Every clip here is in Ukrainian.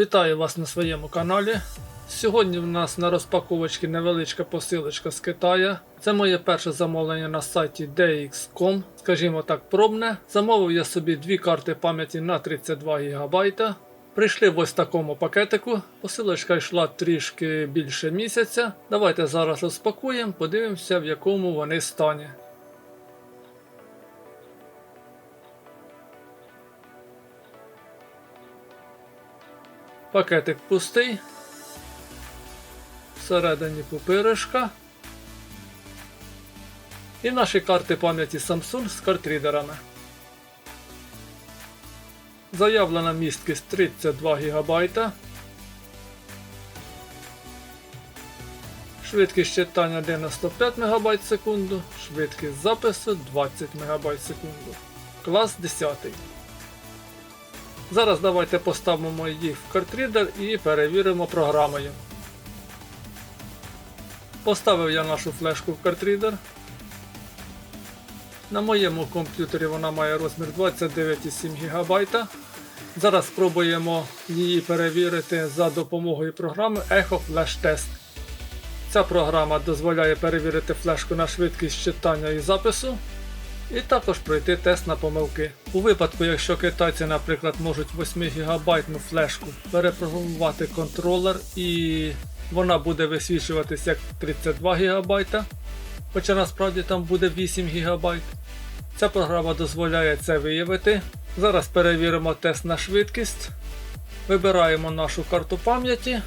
Вітаю вас на своєму каналі. Сьогодні в нас на розпаковочці невеличка посилочка з Китаю. Це моє перше замовлення на сайті DX.com, скажімо так, пробне. Замовив я собі дві карти пам'яті на 32 ГБ. Прийшли в ось такому пакетику. Посилочка йшла трішки більше місяця. Давайте зараз розпакуємо, подивимося, в якому вони стані. Пакетик пустий. Всередині пупиришка. І наші карти пам'яті Samsung з картрідерами. Заявлена місткість 32 ГБ. Швидкість читання 95 МБ секунду, швидкість запису 20 МБ секунду. Клас 10. Зараз давайте поставимо їх в картрідер і перевіримо програмою. Поставив я нашу флешку в картрідер. На моєму комп'ютері вона має розмір 29,7 ГБ. Зараз спробуємо її перевірити за допомогою програми Echo Flash Test. Ця програма дозволяє перевірити флешку на швидкість читання і запису, і також пройти тест на помилки. У випадку, якщо китайці, наприклад, можуть 8 ГБ флешку перепрограмувати контролер і вона буде висвічуватися як 32 ГБ, хоча насправді там буде 8 ГБ. Ця програма дозволяє це виявити. Зараз перевіримо тест на швидкість. Вибираємо нашу карту пам'яті.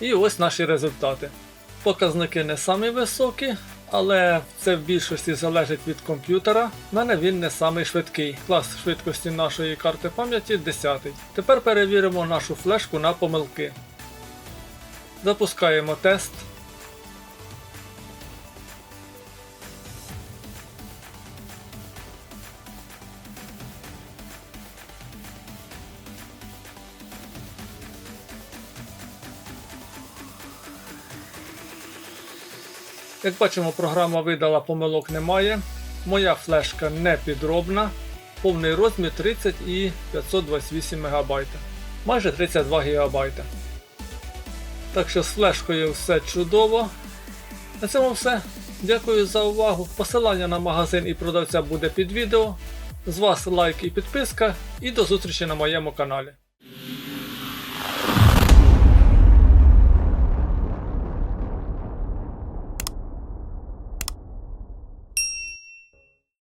І ось наші результати. Показники не самі високі, але це в більшості залежить від комп'ютера. У мене він не самий швидкий. Клас швидкості нашої карти пам'яті 10. Тепер перевіримо нашу флешку на помилки. Запускаємо тест. Як бачимо, програма видала помилок немає. Моя флешка не підробна. Повний розмір 30 і 528 МБ. Майже 32 ГБ. Так що з флешкою все чудово. На цьому все. Дякую за увагу. Посилання на магазин і продавця буде під відео. З вас лайк і підписка. І до зустрічі на моєму каналі.